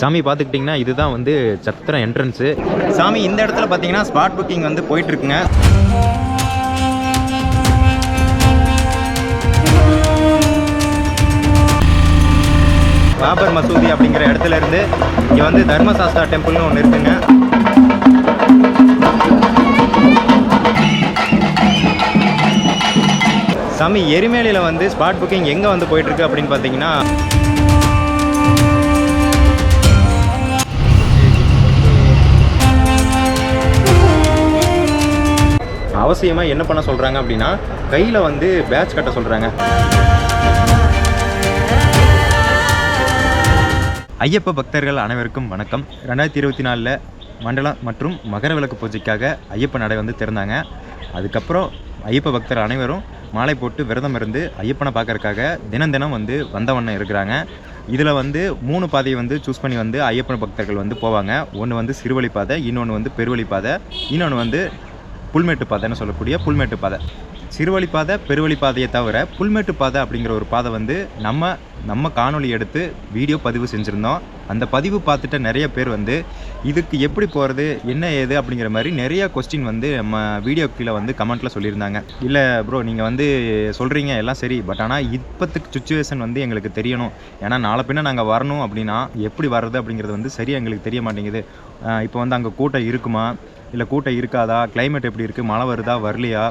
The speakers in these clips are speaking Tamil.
சாமி பார்த்துக்கிட்டிங்கன்னா இதுதான் வந்து சத்திரம் என்ட்ரன்ஸு சாமி இந்த இடத்துல பார்த்தீங்கன்னா ஸ்பாட் புக்கிங் வந்து போயிட்டுருக்குங்க. பாபர் மசூதி அப்படிங்கிற இடத்துல இருந்து இங்கே வந்து தர்மசாஸ்தா டெம்பிள்னு ஒன்று இருக்குங்க. சாமி எரிமேலியில் வந்து ஸ்பாட் புக்கிங் எங்கே வந்து போயிட்டுருக்கு அப்படின்னு பார்த்தீங்கன்னா அவசியமாக என்ன பண்ண சொல்கிறாங்க அப்படின்னா கையில் வந்து பேட்ச் கட்ட சொல்கிறாங்க ஐயப்ப பக்தர்கள் அனைவருக்கும் வணக்கம். ரெண்டாயிரத்தி இருபத்தி நாலில் மண்டலம் மற்றும் மகர விளக்கு பூஜைக்காக ஐயப்ப நடை வந்து திறந்தாங்க. அதுக்கப்புறம் ஐயப்ப பக்தர் அனைவரும் மாலை போட்டு விரதம் இருந்து ஐயப்பனை பார்க்கறக்காக தினம் தினம் வந்து வந்தவண்ணம் இருக்கிறாங்க. இதில் வந்து மூணு பாதையை வந்து சூஸ் பண்ணி வந்து ஐயப்பன் பக்தர்கள் வந்து போவாங்க. ஒன்று வந்து சிறுவழி பாதை இன்னொன்று வந்து பெருவழி பாதை இன்னொன்று வந்து புல்மேட்டு பாதைன்னு சொல்லக்கூடிய புல்மேட்டு பாதை. சிறுவழி பாதை பெருவழி பாதையை தவிர புல்மேட்டு பாதை அப்படிங்கிற ஒரு பாதை வந்து நம்ம நம்ம காணொளி எடுத்து வீடியோ பதிவு செஞ்சுருந்தோம். அந்த பதிவு பார்த்துட்ட நிறைய பேர் வந்து இதுக்கு எப்படி போகிறது என்ன ஏது அப்படிங்கிற மாதிரி நிறைய கொஸ்டின் வந்து நம்ம வீடியோ கீழே வந்து கமெண்ட்டில் சொல்லியிருந்தாங்க. இல்லை ப்ரோ நீங்கள் வந்து சொல்கிறீங்க எல்லாம் சரி. பட் ஆனால் இப்போத்துக்கு சுச்சுவேஷன் வந்து எங்களுக்கு தெரியணும். ஏன்னா நாளை பின்ன நாங்கள் வரணும் அப்படின்னா எப்படி வர்றது அப்படிங்கிறது வந்து சரியாக எங்களுக்கு தெரிய மாட்டேங்குது. இப்போ வந்து அங்கே கூட்டம் இருக்குமா? இல்லை கூட்டம் இருக்காதா? கிளைமேட் எப்படி இருக்குது மழை வருதா? வரலையா?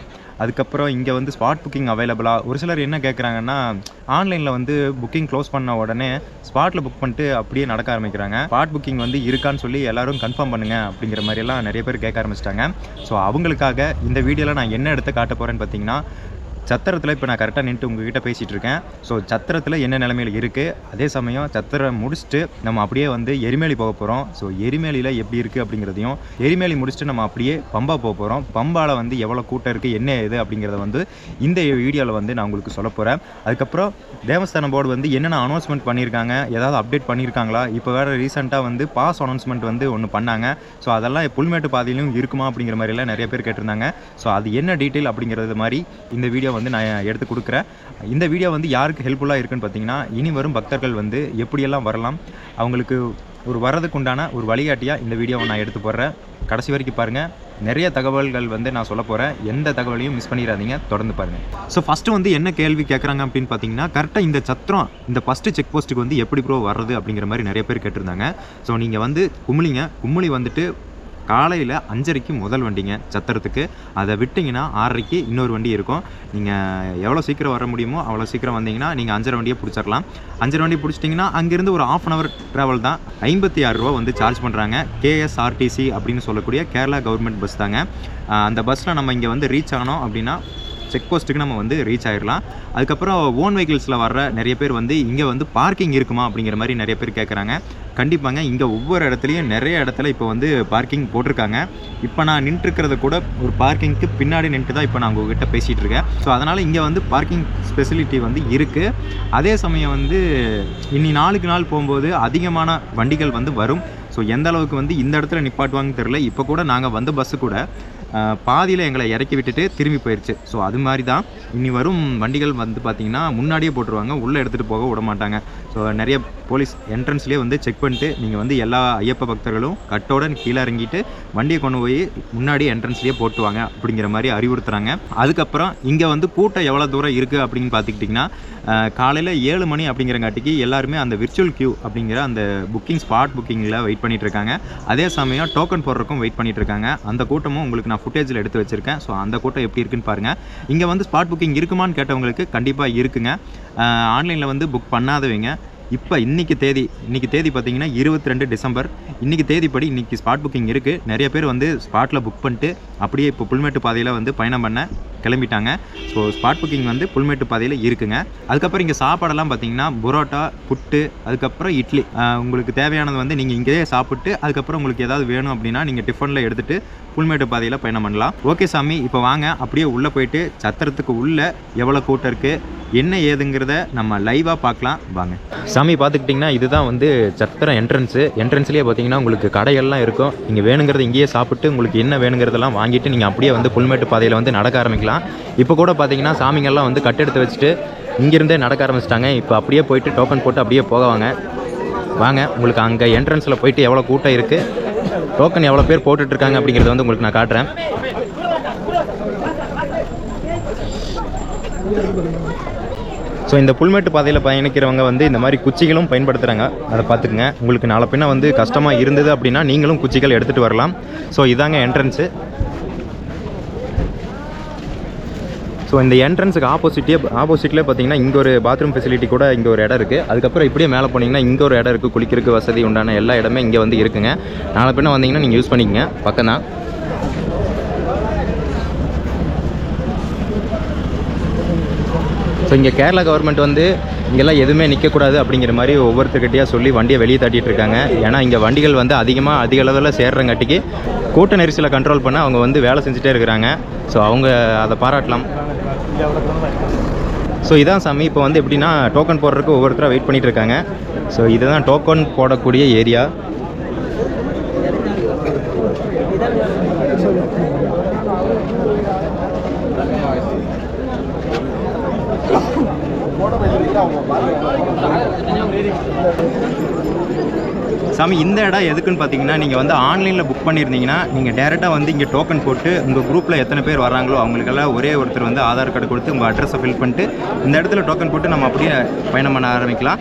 அதுக்கப்புறம் இங்கே வந்து ஸ்பாட் புக்கிங் அவைலபிளா ஒரு சிலர் என்ன கேட்குறாங்கன்னா ஆன்லைனில் வந்து புக்கிங் க்ளோஸ் பண்ண உடனே ஸ்பாட்டில் புக் பண்ணிட்டு அப்படியே நடக்க ஆரம்பிக்கிறாங்க. ஸ்பாட் புக்கிங் வந்து இருக்கான்னு சொல்லி எல்லாரும் கன்ஃபார்ம் பண்ணுங்க அப்படிங்கிற மாதிரியெல்லாம் நிறைய பேர் கேட்க ஆரம்பிச்சிட்டாங்க. ஸோ அவங்களுக்காக இந்த வீடியோவில் நான் என்ன எடுத்து காட்ட போகிறேன்னு பார்த்தீங்கன்னா சத்திரத்தில் இப்போ நான் கரெக்டாக நின்று உங்ககிட்ட பேசிகிட்டு இருக்கேன். ஸோ சத்திரத்தில் என்ன நிலைமையில் இருக்குது அதே சமயம் சத்திரம் முடிச்சுட்டு நம்ம அப்படியே வந்து எரிமேலி போக போகிறோம் ஸோ எரிமேலியில் எப்படி இருக்குது அப்படிங்கிறதையும் எரிமேலி முடிச்சுட்டு நம்ம அப்படியே பம்பா போக போகிறோம் பம்பாவில் வந்து எவ்வளோ கூட்டம் இருக்குது என்ன இது அப்படிங்கிறத வந்து இந்த வீடியோவில் வந்து நான் உங்களுக்கு சொல்ல போகிறேன் அதுக்கப்புறம் தேவஸ்தானம் போர்டு வந்து என்னென்ன அனௌன்ஸ்மெண்ட் பண்ணியிருக்காங்க ஏதாவது அப்டேட் பண்ணியிருக்காங்களா? இப்போ வேறு ரீசெண்டாக வந்து பாஸ் அனௌன்ஸ்மெண்ட் வந்து ஒன்று பண்ணாங்க. ஸோ அதெல்லாம் புல்மேட்டு பாதையிலும் இருக்குமா அப்படிங்கிற மாதிரிலாம் நிறைய பேர் கேட்டிருந்தாங்க. ஸோ அது என்ன டீட்டெயில் அப்படிங்கிறது மாதிரி இந்த வீடியோ வந்து நான் எடுத்து கொடுக்குறேன். இந்த வீடியோ வந்து யாருக்கு ஹெல்ப்ஃபுல்லாக இருக்குன்னு பார்த்தீங்கன்னா இனி வரும் பக்தர்கள் வந்து எப்படியெல்லாம் வரலாம் அவங்களுக்கு ஒரு வர்றதுக்கு உண்டான ஒரு வழிகாட்டியாக இந்த வீடியோவை நான் எடுத்து போடுறேன். கடைசி வரைக்கும் பாருங்கள் நிறைய தகவல்கள் வந்து நான் சொல்ல போகிறேன் எந்த தகவலையும் மிஸ் பண்ணிடாதீங்க. தொடர்ந்து பாருங்கள் ஸோ ஃபஸ்ட்டு வந்து என்ன கேள்வி கேட்குறாங்க அப்படின்னு பார்த்தீங்கன்னா கரெக்டாக இந்த சத்திரம் இந்த ஃபஸ்ட்டு செக் போஸ்ட்டுக்கு வந்து எப்படி ப்ரோ வர்றது அப்படிங்கிற மாதிரி நிறைய பேர் கேட்டிருந்தாங்க. ஸோ நீங்கள் வந்து கும்மிளிங்க கும்மிளி வந்துட்டு காலையில் அஞ்சரைக்கு முதல் வண்டிங்க சத்திரத்துக்கு. அதை விட்டிங்கன்னா ஆறரைக்கு இன்னொரு வண்டி இருக்கும். நீங்கள் எவ்வளோ சீக்கிரம் வர முடியுமோ அவ்வளோ சீக்கிரம் வந்தீங்கன்னா நீங்கள் அஞ்சரை வண்டியை பிடிச்சிடலாம். அஞ்சரை வண்டி பிடிச்சிட்டிங்கன்னா அங்கேருந்து ஒரு ஆஃப் அன் ஹவர் ட்ராவல் தான். ஐம்பத்தி ஆறு ரூபா வந்து சார்ஜ் பண்ணுறாங்க கேஎஸ்ஆர்டிசி அப்படின்னு சொல்லக்கூடிய கேரளா கவர்மெண்ட் பஸ் தாங்க. அந்த பஸ்ஸில் நம்ம இங்கே வந்து ரீச் ஆனோம் அப்படின்னா செக் போஸ்ட்டுக்கு நம்ம வந்து ரீச் ஆகிடலாம் அதுக்கப்புறம் ஓன் வெஹிக்கிள்ஸில் வர்ற நிறைய பேர் வந்து இங்கே வந்து பார்க்கிங் இருக்குமா அப்படிங்கிற மாதிரி நிறைய பேர் கேட்குறாங்க கண்டிப்பாங்க இங்கே ஒவ்வொரு இடத்துலையும் நிறைய இடத்துல இப்போ வந்து பார்க்கிங் போட்டிருக்காங்க. இப்போ நான் நின்றுருக்கிறத கூட ஒரு பார்க்கிங்க்கு பின்னாடி நின்று தான் இப்போ நான் உங்ககிட்ட பேசிகிட்டு இருக்கேன். ஸோ அதனால் இங்கே வந்து பார்க்கிங் ஃபெசிலிட்டி வந்து இருக்குது அதே சமயம் வந்து இனி நாளுக்கு நாள் போகும்போது அதிகமான வண்டிகள் வந்து வரும். ஸோ எந்த அளவுக்கு வந்து இந்த இடத்துல நிப்பாட்டுவாங்கன்னு தெரில இப்போ கூட நாங்கள் வந்த பஸ்ஸு கூட பாதியில் எங்களை இறக்கி விட்டுட்டு திரும்பி போயிடுச்சு ஸோ அது மாதிரி தான் இனி வரும் வண்டிகள் வந்து பார்த்திங்கன்னா முன்னாடியே போட்டுருவாங்க. உள்ளே எடுத்துகிட்டு போக விட மாட்டாங்க. ஸோ நிறைய போலீஸ் என்ட்ரன்ஸ்லேயே வந்து செக் பண்ணிட்டு நீங்கள் வந்து எல்லா ஐயப்ப பக்தர்களும் கட்டோட கீழே இறங்கிட்டு வண்டியை கொண்டு போய் முன்னாடி என்ட்ரன்ஸ்லேயே போட்டுவாங்க அப்படிங்கிற மாதிரி அறிவுறுத்துறாங்க. அதுக்கப்புறம் இங்கே வந்து கூட்டம் எவ்வளோ தூரம் இருக்குது அப்படின்னு பார்த்துக்கிட்டிங்கன்னா காலையில் ஏழு மணி அப்படிங்கிறங்காட்டிக்கு எல்லாருமே அந்த விர்ச்சுவல் கியூ அப்படிங்கிற அந்த புக்கிங் ஸ்பாட் புக்கிங்கில் வெயிட் பண்ணிகிட்ருக்காங்க இருக்காங்க. அதே சமயம் டோக்கன் போடுறதுக்கும் வெயிட் பண்ணிகிட்ருக்காங்க அந்த கூட்டமும் உங்களுக்கு நான் ஃபுட்டேஜில் எடுத்து வச்சுருக்கேன். ஸோ அந்த கூட்டம் எப்படி இருக்குன்னு பாருங்கள் இங்கே வந்து ஸ்பாட் புக்கிங் இருக்குமான்னு கேட்டவங்களுக்கு கண்டிப்பாக இருக்குங்க. ஆன்லைனில் வந்து புக் பண்ணாதவங்க இப்போ இன்றைக்கி தேதி இன்றைக்கி தேதி பார்த்தீங்கன்னா இருபத்தி ரெண்டு டிசம்பர் இன்றைக்கி தேதிப்படி இன்றைக்கி ஸ்பாட் புக்கிங் இருக்குது நிறைய பேர் வந்து ஸ்பாட்டில் புக் பண்ணிட்டு அப்படியே இப்போ புல்மேட்டு பாதையில் வந்து பயணம் பண்ண கிளம்பிட்டாங்க. ஸோ ஸ்பாட் புக்கிங் வந்து புல்மேட்டு பாதையில் இருக்குங்க. அதுக்கப்புறம் இங்கே சாப்பாடெல்லாம் பார்த்தீங்கன்னா புரோட்டா புட்டு அதுக்கப்புறம் இட்லி. உங்களுக்கு தேவையானது வந்து நீங்கள் இங்கேயே சாப்பிட்டு அதுக்கப்புறம் உங்களுக்கு ஏதாவது வேணும் அப்படின்னா நீங்கள் டிஃபனில் எடுத்துகிட்டு புல்மேட்டு பாதையில் பயணம் பண்ணலாம். ஓகே சாமி இப்போ வாங்க. அப்படியே உள்ளே போயிட்டு சத்திரத்துக்கு உள்ளே எவ்வளோ கூட்டம் இருக்குது என்ன ஏதுங்கிறத நம்ம லைவாக பார்க்கலாம். வாங்க. சாமி பார்த்துக்கிட்டிங்கன்னா இதுதான் வந்து சத்திரம் என்ட்ரன்ஸு என்ட்ரன்ஸ்லேயே பார்த்தீங்கன்னா உங்களுக்கு கடைகள்லாம் இருக்கும். நீங்கள் வேணுங்கிறத இங்கேயே சாப்பிட்டு உங்களுக்கு என்ன வேணுங்கிறதெல்லாம் வாங்கிட்டு நீங்கள் அப்படியே வந்து புல்மேட்டு பாதையில் வந்து நடக்க ஆரம்பிக்கலாம். இப்போ கூட பார்த்தீங்கன்னா சாமிங்கெல்லாம் வந்து கட்டெடுத்து வச்சுட்டு இங்கேருந்தே நடக்க ஆரம்பிச்சிட்டாங்க. இப்போ அப்படியே போயிட்டு டோக்கன் போட்டு அப்படியே போகவாங்க வாங்க. உங்களுக்கு அங்கே என்ட்ரன்ஸில் போயிட்டு எவ்வளோ கூட்டம் இருக்குது டோக்கன் எவ்வளோ பேர் போட்டுட்ருக்காங்க அப்படிங்கிறத வந்து உங்களுக்கு நான் காட்டுறேன். ஸோ இந்த புல்மேட்டு பாதையில் பயணிக்கிறவங்க வந்து இந்த மாதிரி குச்சிகளும் பயன்படுத்துகிறாங்க அதை பார்த்துக்குங்க. உங்களுக்கு நாளை பின்ன வந்து கஷ்டமாக இருந்தது அப்படின்னா நீங்களும் குச்சிகள் எடுத்துகிட்டு வரலாம். ஸோ இதாங்க என்ட்ரன்ஸு ஸோ இந்த என்ட்ரன்ஸுக்கு ஆப்போசிட்டே ஆப்போசிட்லேயே பார்த்தீங்கன்னா இங்கே ஒரு பாத்ரூம் ஃபெசிலிட்டி கூட இங்கே ஒரு இடம் இருக்குது அதுக்கப்புறம் இப்படியே மேலே போனீங்கன்னா இங்கே ஒரு இடம் இருக்குது குளிக்கிறதுக்கு வசதி உண்டான எல்லா இடமே இங்கே வந்து இருக்குங்க. நாளை பின்ன வந்தீங்கன்னா நீங்கள் யூஸ் பண்ணிக்கங்க. பக்கம் தான் ஸோ இங்கே கேரளா கவர்மெண்ட் வந்து இங்கெல்லாம் எதுவுமே நிற்கக்கூடாது அப்படிங்கிற மாதிரி ஒவ்வொருத்தர்கிட்டயா சொல்லி வண்டியை வெளியே தட்டிட்டு இருக்காங்க. ஏன்னா இங்கே வண்டிகள் வந்து அதிகமாக அதிக அளவில் சேர்றங்காட்டிக்கு கூட்ட நெரிசலை கண்ட்ரோல் பண்ண அவங்க வந்து வேலை செஞ்சுட்டே இருக்கிறாங்க. ஸோ அவங்க அதை பாராட்டலாம். ஸோ இதான் சாமி. இப்போ வந்து எப்படின்னா டோக்கன் போடுறதுக்கு ஒவ்வொருத்தராக வெயிட் பண்ணிகிட்டு இருக்காங்க. ஸோ இதுதான் டோக்கன் போடக்கூடிய ஏரியா Thank you. சாமி இந்த இடம் எதுக்குன்னு பார்த்தீங்கன்னா நீங்கள் வந்து ஆன்லைனில் புக் பண்ணியிருந்தீங்கன்னா நீங்கள் டேரெக்டாக வந்து இங்கே டோக்கன் போட்டு உங்கள் குரூப்பில் எத்தனை பேர் வராங்களோ அவங்களுக்கெல்லாம் ஒரே ஒருத்தர் வந்து ஆதார் கார்டு கொடுத்து உங்கள் அட்ரஸை ஃபில் பண்ணிட்டு இந்த இடத்துல டோக்கன் போட்டு நம்ம அப்படியே பயணம் பண்ண ஆரம்பிக்கலாம்.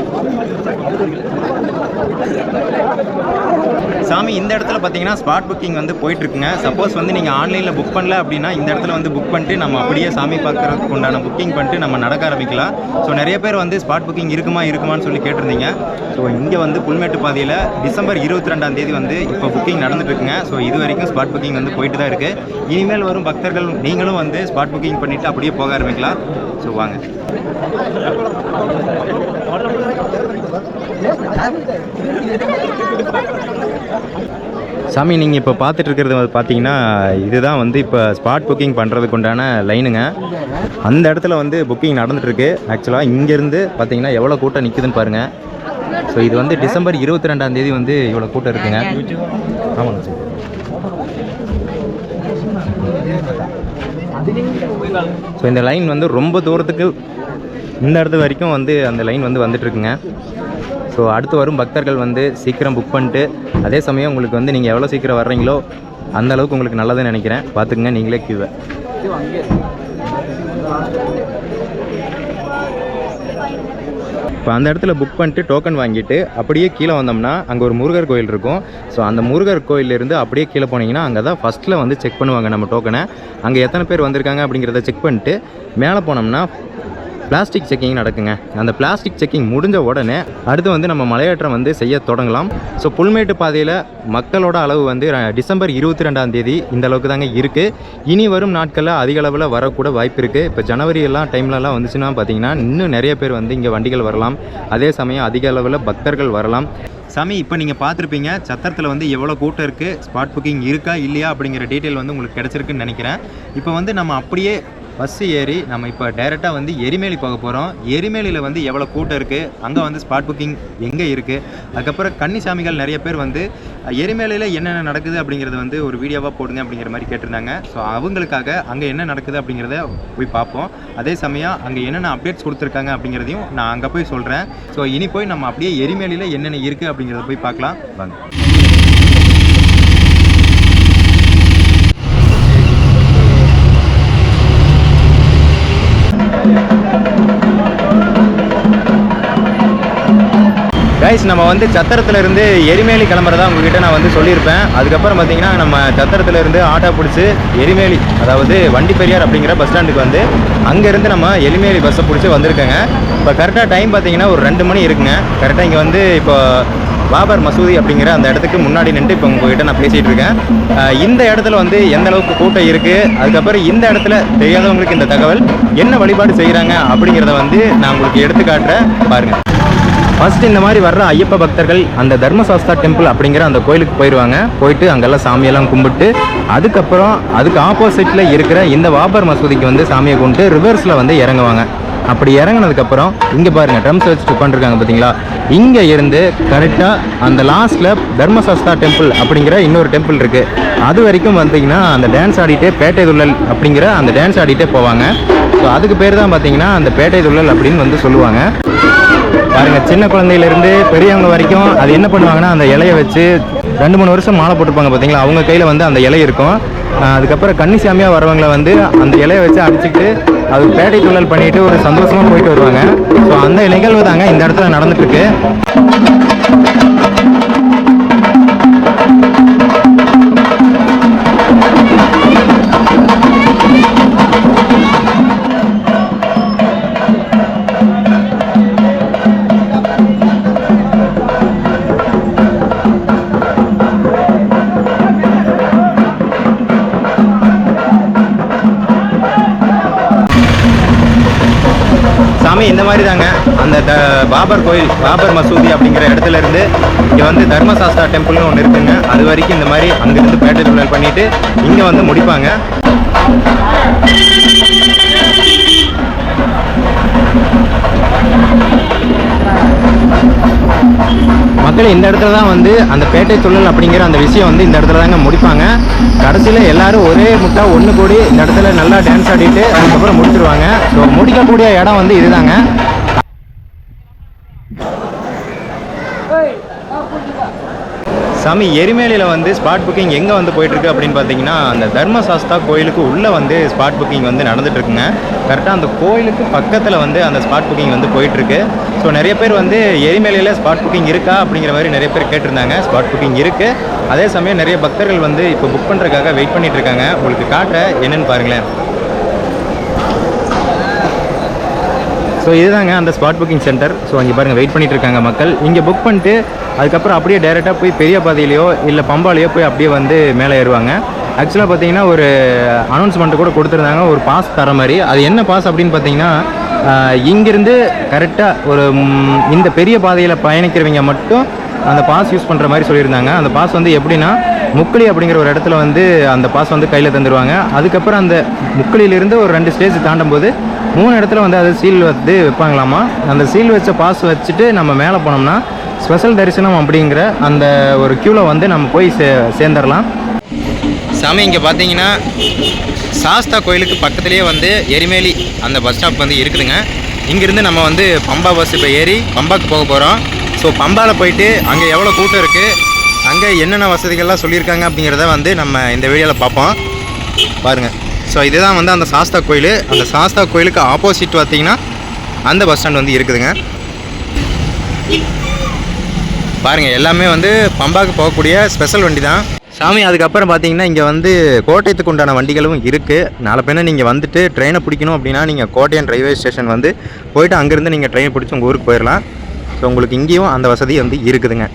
சாமி இந்த இடத்துல பார்த்தீங்கன்னா ஸ்பாட் புக்கிங் வந்து போயிட்டுருக்குங்க. சப்போஸ் வந்து நீங்கள் ஆன்லைனில் புக் பண்ணல அப்படின்னா இந்த இடத்துல வந்து புக் பண்ணிட்டு நம்ம அப்படியே சாமி பார்க்கறதுக்கு உண்டான புக்கிங் பண்ணிட்டு நம்ம நடக்க ஆரம்பிக்கலாம். ஸோ நிறைய பேர் வந்து ஸ்பாட் புக்கிங் இருக்குமா இருக்குமான்னு சொல்லி கேட்டிருந்தீங்க. ஸோ இங்கே வந்து புல்மேட்டு பாதையில் டிசம்பர் இருபத்தி ரெண்டாம் தேதி வந்து இப்போ புக்கிங் நடந்துட்டு இருக்குங்க ஸோ இது வரைக்கும் ஸ்பாட் புக்கிங் வந்து போயிட்டு தான் இருக்குது இனிமேல் வரும் பக்தர்கள் நீங்களும் வந்து ஸ்பாட் புக்கிங் பண்ணிவிட்டு அப்படியே போக ஆரம்பிக்கலாம். ஸோ வாங்க. சாமி நீங்கள் இப்போ பார்த்துட்டு இருக்கிறது வந்து பார்த்தீங்கன்னா இதுதான் வந்து இப்போ ஸ்பாட் புக்கிங் பண்ணுறதுக்கு உண்டான லைனுங்க அந்த இடத்துல வந்து புக்கிங் நடந்துட்டுருக்கு. ஆக்சுவலாக இங்கேருந்து பார்த்தீங்கன்னா எவ்வளோ கூட்டம் நிற்குதுன்னு பாருங்கள் ஸோ இது வந்து டிசம்பர் இருபத்தி ரெண்டாம் தேதி வந்து இவ்வளோ கூட்டம் இருக்குங்க. ஆமாங்க சார். ஸோ இந்த லைன் வந்து ரொம்ப தூரத்துக்கு இந்த இடத்து வரைக்கும் வந்து அந்த லைன் வந்து வந்துட்டுருக்குங்க ஸோ அடுத்து வரும் பக்தர்கள் வந்து சீக்கிரம் புக் பண்ணிட்டு அதே சமயம் உங்களுக்கு வந்து நீங்கள் எவ்வளோ சீக்கிரம் வர்றீங்களோ அந்த அளவுக்கு உங்களுக்கு நல்லதுன்னு நினைக்கிறேன். பார்த்துக்குங்க நீங்களே கியூவை இப்போ அந்த இடத்துல புக் பண்ணிட்டு டோக்கன் வாங்கிட்டு அப்படியே கீழே வந்தோம்னா அங்கே ஒரு முருகர் கோயில் இருக்கும். ஸோ அந்த முருகர் கோயிலேருந்து அப்படியே கீழே போனீங்கன்னா அங்கே தான் ஃபஸ்ட்டில் வந்து செக் பண்ணுவாங்க நம்ம டோக்கனை அங்கே எத்தனை பேர் வந்திருக்காங்க அப்படிங்கிறத செக் பண்ணிட்டு மேலே போனோம்னா பிளாஸ்டிக் செக்கிங் நடக்குங்க. அந்த பிளாஸ்டிக் செக்கிங் முடிஞ்ச உடனே அடுத்து வந்து நம்ம மலையேற்றம் வந்து செய்ய தொடங்கலாம். ஸோ புல்மேட்டு பாதையில் மக்களோட அளவு வந்து டிசம்பர் இருபத்தி ரெண்டாம் தேதி இந்த அளவுக்கு தாங்க இருக்குது இனி வரும் நாட்களில் அதிக அளவில் வரக்கூட வாய்ப்பு இருக்குது இப்போ ஜனவரி எல்லாம் டைம்லலாம் வந்துச்சுன்னா பார்த்தீங்கன்னா இன்னும் நிறைய பேர் வந்து இங்கே வண்டிகள் வரலாம். அதே சமயம் அதிக அளவில் பக்தர்கள் வரலாம். சாமி இப்போ நீங்கள் பார்த்துருப்பீங்க சத்திரத்தில் வந்து எவ்வளோ கூட்டம் இருக்குது ஸ்பாட் புக்கிங் இருக்கா இல்லையா அப்படிங்கிற டீட்டெயில் வந்து உங்களுக்கு கிடச்சிருக்குன்னு நினைக்கிறேன். இப்போ வந்து நம்ம அப்படியே பஸ்ஸு ஏறி நம்ம இப்போ டைரெக்டாக வந்து எரிமேலி போக போகிறோம் எரிமேலியில் வந்து எவ்வளோ கூட்டம் இருக்குது அங்கே வந்து ஸ்பாட் புக்கிங் எங்கே இருக்குது அதுக்கப்புறம் கன்னிசாமிகள் நிறைய பேர் வந்து எரிமேலையில் என்னென்ன நடக்குது அப்படிங்கிறத வந்து ஒரு வீடியோவாக போடுங்க அப்படிங்கிற மாதிரி கேட்டிருந்தாங்க. ஸோ அவங்களுக்காக அங்கே என்ன நடக்குது அப்படிங்கிறத போய் பார்ப்போம். அதே சமயம் அங்கே என்னென்ன அப்டேட்ஸ் கொடுத்துருக்காங்க அப்படிங்கிறதையும் நான் அங்கே போய் சொல்கிறேன் ஸோ இனி போய் நம்ம அப்படியே எரிமேலியில் என்னென்ன இருக்குது அப்படிங்கிறத போய் பார்க்கலாம். வாங்க. கைஸ் நம்ம வந்து சத்திரத்துலேருந்து எரிமேலி கிளம்புறதா உங்ககிட்ட நான் வந்து சொல்லியிருப்பேன். அதுக்கப்புறம் பார்த்தீங்கன்னா நம்ம சத்திரத்துலேருந்து ஆட்டோ பிடிச்சி எரிமேலி அதாவது வண்டி பெரியார் அப்படிங்கிற பஸ் ஸ்டாண்டுக்கு வந்து அங்கேருந்து நம்ம எரிமேலி பஸ்ஸை பிடிச்சி வந்திருக்கேங்க. இப்போ கரெக்டாக டைம் பார்த்தீங்கன்னா ஒரு ரெண்டு மணி இருக்குங்க. கரெக்டாக இங்கே வந்து இப்போ பாபர் மசூதி அப்படிங்கிற அந்த இடத்துக்கு முன்னாடி நின்று இப்போ உங்ககிட்ட நான் பேசிகிட்டு இருக்கேன். இந்த இடத்துல வந்து எந்த அளவுக்கு கூட்டம் இருக்குது அதுக்கப்புறம் இந்த இடத்துல தெரியாதவங்களுக்கு இந்த தகவல் என்ன வழிபாடு செய்கிறாங்க அப்படிங்கிறத வந்து நான் உங்களுக்கு எடுத்து காட்டுறேன். பாருங்கள் ஃபர்ஸ்ட் இந்த மாதிரி வர்ற ஐயப்ப பக்தர்கள் அந்த தர்மசாஸ்தா டெம்பிள் அப்படிங்கிற அந்த கோயிலுக்கு போயிடுவாங்க போயிட்டு அங்கெல்லாம் சாமியெல்லாம் கும்பிட்டு அதுக்கப்புறம் அதுக்கு ஆப்போசிட்டில் இருக்கிற இந்த வாபர் மசூதிக்கு வந்து சாமியை கும்பிட்டு ரிவர்ஸில் வந்து இறங்குவாங்க. அப்படி இறங்குனதுக்கப்புறம் இங்கே பாருங்கள் ட்ரம்ஸ் வச்சுட்டு உட்காந்துருக்காங்க பார்த்தீங்களா இங்கே இருந்து கரெக்டாக அந்த லாஸ்ட்டில் தர்மசாஸ்தா டெம்பிள் அப்படிங்கிற இன்னொரு டெம்பிள் இருக்குது அது வரைக்கும் வந்தீங்கன்னா அந்த டான்ஸ் ஆடிட்டே பேட்டை துள்ளல் அப்படிங்கிற அந்த டான்ஸ் ஆடிட்டே போவாங்க. ஸோ அதுக்கு பேர் தான் பார்த்தீங்கன்னா அந்த பேட்டை துள்ளல் அப்படின்னு வந்து சொல்லுவாங்க. பாருங்கள் சின்ன குழந்தையிலேருந்து பெரியவங்க வரைக்கும் அது என்ன பண்ணுவாங்கன்னா அந்த இலையை வச்சு ரெண்டு மூணு வருஷம் மாலை போட்டிருப்பாங்க பார்த்தீங்களா அவங்க கையில் வந்து அந்த இலை இருக்கும். அதுக்கப்புறம் கன்னிசாமியாக வரவங்களை வந்து அந்த இலையை வச்சு அடிச்சுக்கிட்டு அது பேட்டை தொழில் பண்ணிட்டு ஒரு சந்தோஷமாக போயிட்டு வருவாங்க. ஸோ அந்த நிகழ்வு தாங்க இந்த இடத்துல நடந்துட்டு மாதிரி தாங்க அந்த த பாபர் கோயில் பாபர் மசூதி அப்படிங்கிற இடத்துல இருந்து இங்கே வந்து தர்மசாஸ்தா டெம்பிள்னு ஒன்று இருக்குங்க. அது வரைக்கும் இந்த மாதிரி அங்கேருந்து பேட்டை துள்ளல் பண்ணிவிட்டு இங்கே வந்து முடிப்பாங்க. மக்கள் இந்த இடத்துல தான் வந்து அந்த பேட்டை தொழில் அப்படிங்கிற அந்த விஷயம் வந்து இந்த இடத்துல தாங்க முடிப்பாங்க. கடைசியில் எல்லாரும் ஒரே முட்டா ஒன்று கூடி இந்த இடத்துல நல்லா டான்ஸ் ஆடிட்டு அதுக்கப்புறம் முடிச்சிருவாங்க. ஸோ முடிக்கக்கூடிய இடம் வந்து இதுதாங்க. சாமி எரிமேலியில் வந்து ஸ்பாட் புக்கிங் எங்கே வந்து போயிட்டுருக்கு அப்படின்னு பார்த்தீங்கன்னா அந்த தர்மசாஸ்தா கோயிலுக்கு உள்ளே வந்து ஸ்பாட் புக்கிங் வந்து நடந்துகிட்ருக்குங்க கரெக்டாக அந்த கோயிலுக்கு பக்கத்தில் வந்து அந்த ஸ்பாட் புக்கிங் வந்து போயிட்டுருக்கு. ஸோ நிறைய பேர் வந்து எரிமேலியில் ஸ்பாட் புக்கிங் இருக்கா அப்படிங்கிற மாதிரி நிறைய பேர் கேட்டிருந்தாங்க. ஸ்பாட் புக்கிங் இருக்குது அதே சமயம் நிறைய பக்தர்கள் வந்து இப்போ புக் பண்ணுறதுக்காக வெயிட் பண்ணிகிட்ருக்காங்க உங்களுக்கு காட்ட என்னென்னு பாருங்களேன். ஸோ இதுதாங்க அந்த ஸ்பாட் புக்கிங் சென்டர் ஸோ அங்கே பாருங்கள் வெயிட் பண்ணிட்டு இருக்காங்க மக்கள். இங்கே புக் பண்ணிட்டு அதுக்கப்புறம் அப்படியே டேரெக்டாக போய் பெரிய பாதையிலையோ இல்லை பம்பாலையோ போய் அப்படியே வந்து மேலே ஏறுவாங்க. ஆக்சுவலாக பார்த்தீங்கன்னா ஒரு அனௌன்ஸ்மெண்ட் கூட கொடுத்துருந்தாங்க. ஒரு பாஸ் தர மாதிரி. அது என்ன பாஸ் அப்படின்னு பார்த்தீங்கன்னா இங்கேருந்து கரெக்டாக ஒரு இந்த பெரிய பாதையில் பயணிக்கிறவங்க மட்டும் அந்த பாஸ் யூஸ் பண்ணுற மாதிரி சொல்லியிருந்தாங்க. அந்த பாஸ் வந்து எப்படின்னா முக்களி அப்படிங்கிற ஒரு இடத்துல வந்து அந்த பாஸ் வந்து கையில் தந்துடுவாங்க அதுக்கப்புறம் அந்த முக்களியிலிருந்து ஒரு ரெண்டு ஸ்டேஜ் தாண்டும் போது மூணு இடத்துல வந்து அது சீல் வந்து வைப்பாங்களாமா? அந்த சீல் வச்ச பாஸ் வச்சுட்டு நம்ம மேலே போனோம்னா ஸ்பெஷல் தரிசனம் அப்படிங்கிற அந்த ஒரு க்யூவில் வந்து நம்ம போய் சே சேர்ந்துடலாம் சாமி இங்கே பார்த்தீங்கன்னா சாஸ்தா கோயிலுக்கு பக்கத்துலேயே வந்து எரிமேலி அந்த பஸ் ஸ்டாப் வந்து இருக்குதுங்க. இங்கேருந்து நம்ம வந்து பம்பா பஸ் இப்போ ஏறி பம்பாக்கு போக போகிறோம் ஸோ பம்பாவில் போயிட்டு அங்கே எவ்வளோ கூட்டம் இருக்குது அங்கே என்னென்ன வசதிகள்லாம் சொல்லியிருக்காங்க அப்படிங்கிறத வந்து நம்ம இந்த வீடியோவில் பார்ப்போம். பாருங்கள் ஸோ இதுதான் வந்து அந்த சாஸ்தா கோயில். அந்த சாஸ்தா கோயிலுக்கு ஆப்போசிட் பார்த்திங்கன்னா அந்த பஸ் ஸ்டாண்ட் வந்து இருக்குதுங்க. பாருங்கள் எல்லாமே வந்து பம்பாவுக்கு போகக்கூடிய ஸ்பெஷல் வண்டி தான் சாமி அதுக்கப்புறம் பார்த்தீங்கன்னா இங்கே வந்து கோட்டயத்துக்கு உண்டான வண்டிகளும் இருக்குது நாளை பின்ன நீங்கள் வந்துட்டு ட்ரெயினை பிடிக்கணும் அப்படின்னா நீங்கள் கோட்டையன் ரயில்வே ஸ்டேஷன் வந்து போயிட்டு அங்கேருந்து நீங்கள் ட்ரெயின் பிடிச்சி உங்கள் ஊருக்கு போயிடலாம் ஸோ உங்களுக்கு இங்கேயும் அந்த வசதி வந்து இருக்குதுங்க.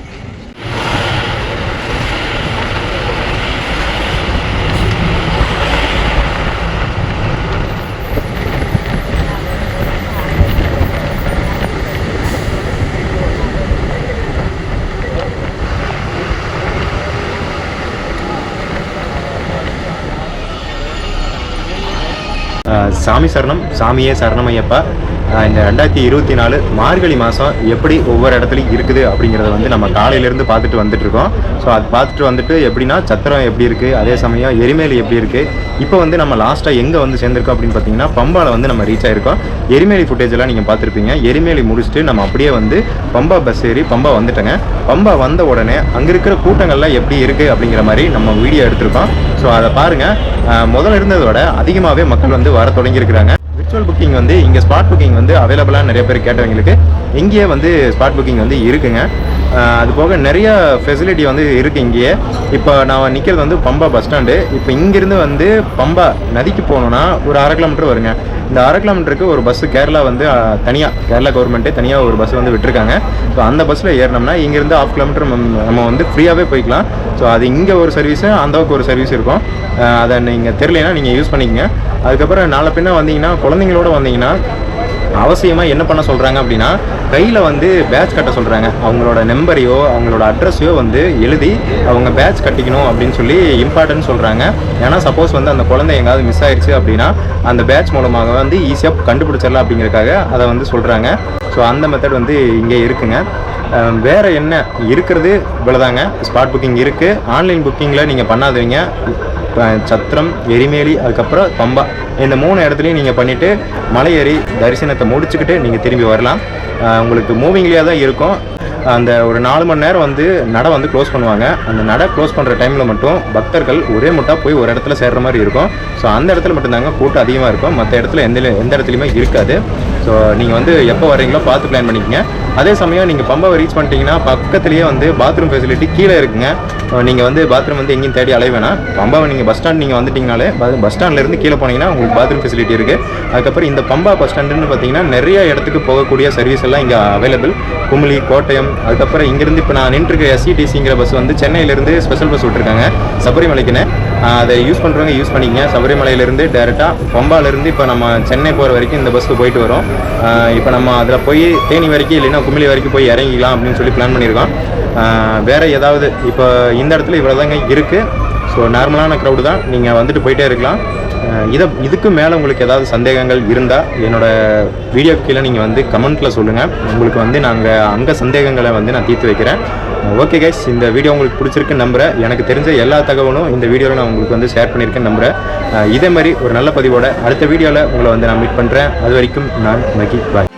சாமி சரணம் சாமியே சரணமையப்பா ஐயப்பா. இந்த ரெண்டாயிரத்தி இருபத்தி நாலு மார்கழி மாதம் எப்படி ஒவ்வொரு இடத்துலையும் இருக்குது அப்படிங்கிறத வந்து நம்ம காலையிலேருந்து பார்த்துட்டு வந்துட்டு இருக்கோம் ஸோ அது பார்த்துட்டு வந்துட்டு எப்படின்னா சத்திரம் எப்படி இருக்குது அதே சமயம் எரிமேலி எப்படி இருக்குது இப்போ வந்து நம்ம லாஸ்ட்டாக எங்கே வந்து சேர்ந்துருக்கோம் அப்படின்னு பார்த்தீங்கன்னா பம்பாவில் வந்து நம்ம ரீச் ஆயிருக்கோம். எரிமேலி ஃபுட்டேஜ் எல்லாம் நீங்கள் பார்த்துருப்பீங்க. எரிமேலி முடிச்சுட்டு நம்ம அப்படியே வந்து பம்பா பஸ் ஏறி பம்பா வந்துட்டேங்க. பம்பா வந்த உடனே அங்கே இருக்கிற கூட்டங்கள்லாம் எப்படி இருக்குது அப்படிங்கிற மாதிரி நம்ம வீடியோ எடுத்திருக்கோம். ஸோ அதை பாருங்கள் முதல்ல இருந்ததோட அதிகமாகவே மக்கள் வந்து வர தொடங்கியிருக்கிறாங்க. விர்ச்சுவல் புக்கிங் வந்து இங்கே ஸ்பாட் புக்கிங் வந்து அவைலபிளாக நிறைய பேர் கேட்டவங்களுக்கு இங்கேயே வந்து ஸ்பாட் புக்கிங் வந்து இருக்குங்க. அது போக நிறைய ஃபெசிலிட்டி வந்து இருக்குது இங்கேயே. இப்போ நான் நிற்கிறது வந்து பம்பா பஸ் ஸ்டாண்டு இப்போ இங்கேருந்து வந்து பம்பா நதிக்கு போகணுன்னா ஒரு அரை கிலோமீட்டர் வருங்க. இந்த அரை கிலோமீட்டருக்கு ஒரு பஸ்ஸு கேரளா வந்து தனியாக கேரளா கவர்மெண்ட்டே தனியாக ஒரு பஸ் வந்து விட்டுருக்காங்க. ஸோ அந்த பஸ்ஸில் ஏறினோம்னா இங்கேருந்து ஆஃப் கிலோமீட்டர் நம்ம வந்து ஃப்ரீயாகவே போய்க்கலாம். ஸோ அது இங்கே ஒரு சர்வீஸு அந்தவுக்கு ஒரு சர்வீஸ் இருக்கும். அதை நீங்கள் தெரியலனா நீங்கள் யூஸ் பண்ணிக்கங்க. அதுக்கப்புறம் நாளை பின்னா வந்தீங்கன்னா குழந்தைங்களோட வந்தீங்கன்னா அவசியமாக என்ன பண்ண சொல்கிறாங்க அப்படின்னா கையில் வந்து பேட்ச் கட்ட சொல்கிறாங்க அவங்களோட நம்பரையோ அவங்களோட அட்ரஸையோ வந்து எழுதி அவங்க பேட்ச் கட்டிக்கணும் அப்படின்னு சொல்லி இம்பார்ட்டன்ட் சொல்கிறாங்க ஏன்னா சப்போஸ் வந்து அந்த குழந்தை எங்காவது மிஸ் ஆயிடுச்சு அப்படின்னா அந்த பேட்ச் மூலமாக வந்து ஈஸியாக கண்டுபிடிச்சிடலாம் அப்படிங்கிறதுக்காக அதை வந்து சொல்கிறாங்க ஸோ அந்த மெத்தட் வந்து இங்கே இருக்குங்க. வேறு என்ன? இருக்கிறது இவ்வளோதாங்க ஸ்பாட் புக்கிங் இருக்குது ஆன்லைன் புக்கிங்கில் நீங்கள் பண்ணாதீங்க. சத்திரம் எரிமேலி அதுக்கப்புறம் பம்பா. இந்த மூணு இடத்துலையும் நீங்கள் பண்ணிவிட்டு மலை ஏறி தரிசனத்தை முடிச்சுக்கிட்டு நீங்கள் திரும்பி வரலாம். உங்களுக்கு மூவிங்லேயே தான் இருக்கும். அந்த ஒரு நாலு மணி நேரம் வந்து நடை வந்து க்ளோஸ் பண்ணுவாங்க. அந்த நடை க்ளோஸ் பண்ணுற டைமில் மட்டும் பக்தர்கள் ஒரே முட்டாக போய் ஒரு இடத்துல சேர்ற மாதிரி இருக்கும். ஸோ அந்த இடத்துல மட்டும்தாங்க கூட்டம் அதிகமாக இருக்கும். மற்ற இடத்துல எந்த எந்த இடத்துலையுமே இருக்காது. ஸோ நீங்கள் வந்து எப்போ வரீங்களோ பார்த்து பிளான் பண்ணிக்கங்க. அதே சமயம் நீங்கள் பம்பாவை ரீச் பண்ணிட்டீங்கன்னா பக்கத்துலேயே வந்து பாத்ரூம் ஃபெசிலிட்டி கீழே இருக்குங்க. நீங்கள் வந்து பாத்ரூம் வந்து எங்கேயும் தேடி அலைய வேணாம். பம்பாவை நீங்கள் பஸ் ஸ்டாண்ட் நீங்கள் வந்துட்டீங்கனாலே பஸ் ஸ்டாண்ட்லேருந்து கீழே போனீங்கன்னா உங்களுக்கு பாத்ரூம் ஃபெசிலிட்டி இருக்குது அதுக்கப்புறம் இந்த பம்பா பஸ் ஸ்டாண்டுன்னு பார்த்தீங்கன்னா நிறைய இடத்துக்கு போகக்கூடிய சர்வீஸ் எல்லாம் இங்கே அவைலபிள் குமுளி கோட்டயம் அதுக்கப்புறம் இங்கேருந்து இப்போ நான் நின்றுருக்க எஸ்சிடிசிங்கிற பஸ் வந்து சென்னையிலேருந்து ஸ்பெஷல் பஸ் விட்டுருக்காங்க. சபரிமலைக்குன்னு. அதை யூஸ் பண்ணுறவங்க யூஸ் பண்ணிக்கங்க. சபரிமலையிலேருந்து டேரெக்டாக பம்பாலேருந்து இப்போ நம்ம சென்னை போகிற வரைக்கும் இந்த பஸ்ஸு போயிட்டு வரோம். இப்போ நம்ம அதில் போய் தேனி வரைக்கும் இல்லைன்னா குமிளி வரைக்கும் போய் இறங்கிக்கலாம் அப்படின்னு சொல்லி பிளான் பண்ணியிருக்கோம். வேறு ஏதாவது இப்போ இந்த இடத்துல இவ்வளோ தாங்க இருக்குது ஸோ நார்மலான க்ரௌடு தான். நீங்கள் வந்துட்டு போயிட்டே இருக்கலாம். இதை இதுக்கு மேலே உங்களுக்கு ஏதாவது சந்தேகங்கள் இருந்தால் என்னோட வீடியோ கீழே நீங்கள் வந்து கமெண்ட்டில் சொல்லுங்கள் உங்களுக்கு வந்து நாங்கள் அங்கே சந்தேகங்களை வந்து நான் தீர்த்து வைக்கிறேன். ஓகே கைஸ் இந்த வீடியோ உங்களுக்கு பிடிச்சிருக்குன்னு நம்புகிறேன் எனக்கு தெரிஞ்ச எல்லா தகவலும் இந்த வீடியோவில் நான் உங்களுக்கு வந்து ஷேர் பண்ணியிருக்கேன்னு நம்புகிறேன் இதே மாதிரி ஒரு நல்ல பதிவோட அடுத்த வீடியோவில் உங்களை வந்து நான் மீட் பண்ணுறேன் அது வரைக்கும் நான் மகி பாய்